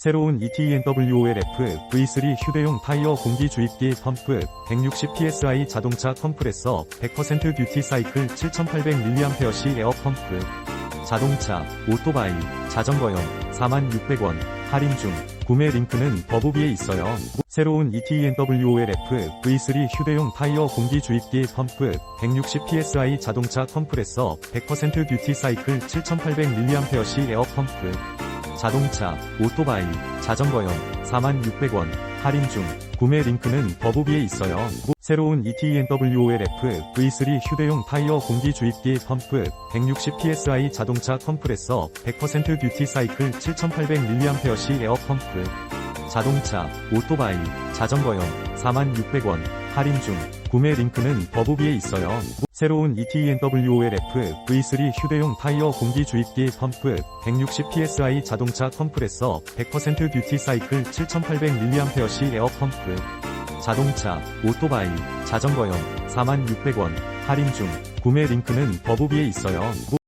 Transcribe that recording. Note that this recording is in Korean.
새로운 ETNWOLF V3 휴대용 타이어 공기 주입기 펌프 160psi 자동차 컴프레서 100% 듀티 사이클 7800mAh 에어 펌프. 자동차, 오토바이, 자전거용 46,600원 할인 중. 구매 링크는 더보기에 있어요. 새로운 ETNWOLF V3 휴대용 타이어 공기 주입기 펌프 160psi 자동차 컴프레서 100% 듀티 사이클 7800mAh 에어 펌프 자동차, 오토바이, 자전거용 46,600원 할인 중. 구매 링크는 더보기에 있어요. 새로운 ETNWOLF V3 휴대용 타이어 공기 주입기 펌프 160psi 자동차 컴프레서 100% 듀티 사이클 7800mAh 에어 펌프. 자동차, 오토바이, 자전거용 46,600원 할인 중 구매 링크는 더보기에 있어요. 새로운 ETNWOLF V3 휴대용 타이어 공기 주입기 펌프 160psi 자동차 컴프레서 100% 듀티 사이클 7800mAh 에어 펌프 자동차, 오토바이, 자전거용 46,600원 할인 중 구매 링크는 더보기에 있어요.